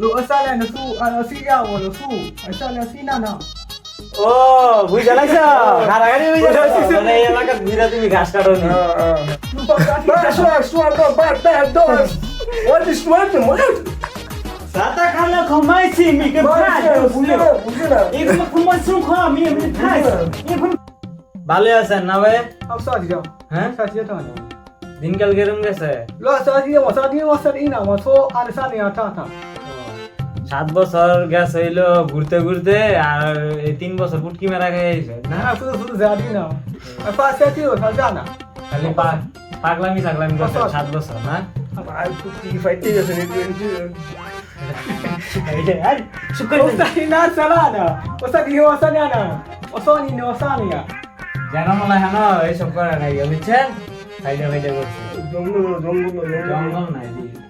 Yang su, asal ya, lu su, asal yang sini na. ও বুঝা লাগছ কারাগারি বুঝা লাগছ মানে এই এলাকার ঘুরে তুমি ঘাস কাটো নি isso, olha, olha. সাতা খালে ঘুমাইছি মিকে ভাই Buzina, buzina. এগুলো ঘুমাইছি খা মি আমি খাই এখন ভালো আছেন না ভাই Asal dia. হ্যাঁ Asal dia tu. দিনকাল কেরম গেছে dia, asal dia, asal ini na. Maso ada sana yang tak tak. সাত বছর গ্যাস হইল ঘুরতে ঘুরতে আর এই তিন বছর পুটকি মেরা খেয়ে গেছে না শুধু শুধু জানি না পাঁচ কেজি ও তাহলে খালি পাগলামি চাগলামি করছে সাত বছর না? জঙ্গল নাই দিয়ে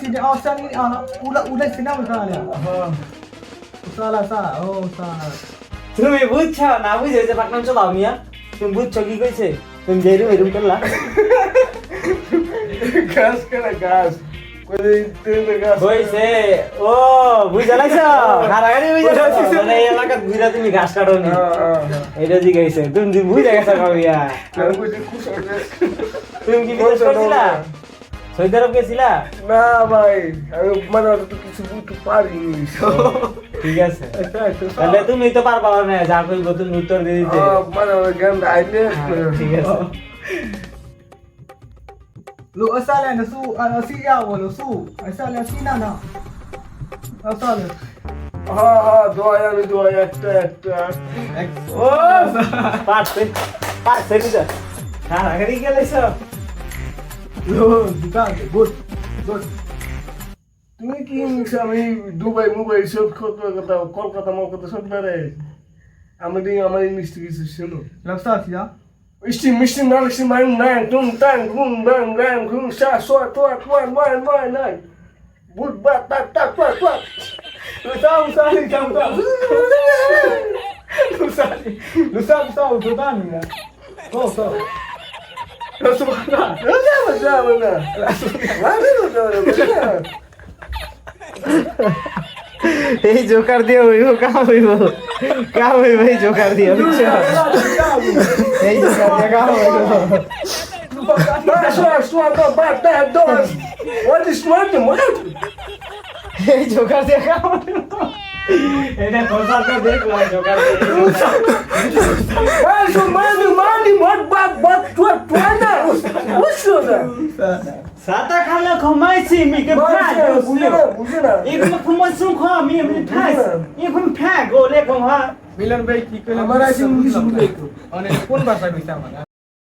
sini. Usah ni, anak. Udah, udah sini usah ni. Aha. Usah lah, usah. Oh, usah. তুমি বুঝছ না বুঝে যে পাকনাম চলাও মিয়া তুমি বুঝছ কি কইছে তুমি যেরুম এরুম করলা ele tenta gas. কইছে ও বুঝা লাগছো কারাগারি বুঝা লাগছো মানে এই এলাকার ঘুরে তুমি ঘাস কাটো নি. এটা জিগাইছে তুমি বুঝে গেছো কাবিয়া. তুমি কি বিদেশ করছিলা সৌদি আরব গেছিলা eu, mano, eu tô com isso muito parinho. ঠিক আছে. তাহলে তুমি তো পারবা না যা কইব তুমি উত্তর দিয়ে দিতে Ah, ganho aí, হ্যাঁ, ঠিক? আছে asal yang su, asal ya, lu su. Asal yang sini na. Asal. Ah, ah, dói, me dói, até, até. ও পারছে পারছে কি কারাগারি গেলেছ তুমি কি আমি দুবাই মুম্বাই সব কলকাতা কলকাতা মলকাতা সব বেড়াই আমাদের আমার ইংলিশ কিছু ছিল usah sia. মিষ্টি মিষ্টি না লিখছি মাইন নাই টুম টাং ঘুম ব্যাং ব্যাং ঘুম সা সো তো তোয়ান ওয়ান ওয়ান নাই বুট বা টাক টাক টাক টাক Usah, usah ni, usah, usah. Usah ni. Usah, usah, usah ni ya. Oh, usah. Langsung mana? Não dá, não dá, não dá. Vai, não dá, não dá. এই জোকার দিয়ে হইব কাম হইব কাম হইব এই জোকার দিয়ে বুঝছো এই জোকার দিয়ে কাম হইব Vai, só, só, só, bata, dois. Olha isso, olha, olha. এই জোকার দিয়ে কাম হইব এটা কোসাতে দেখলাম joker só, mano, mano, mano, bate, bate, tua, tua, não. Uxa, não. সাতা খালে ঘুমাইছি মিকে ফ্যাক buzina, buzina. এগুলো ঘুমাইছি খা আমি ফ্যাক এখন ফ্যাক ওলে tu. Oh, ni pun bahasa bisa mana?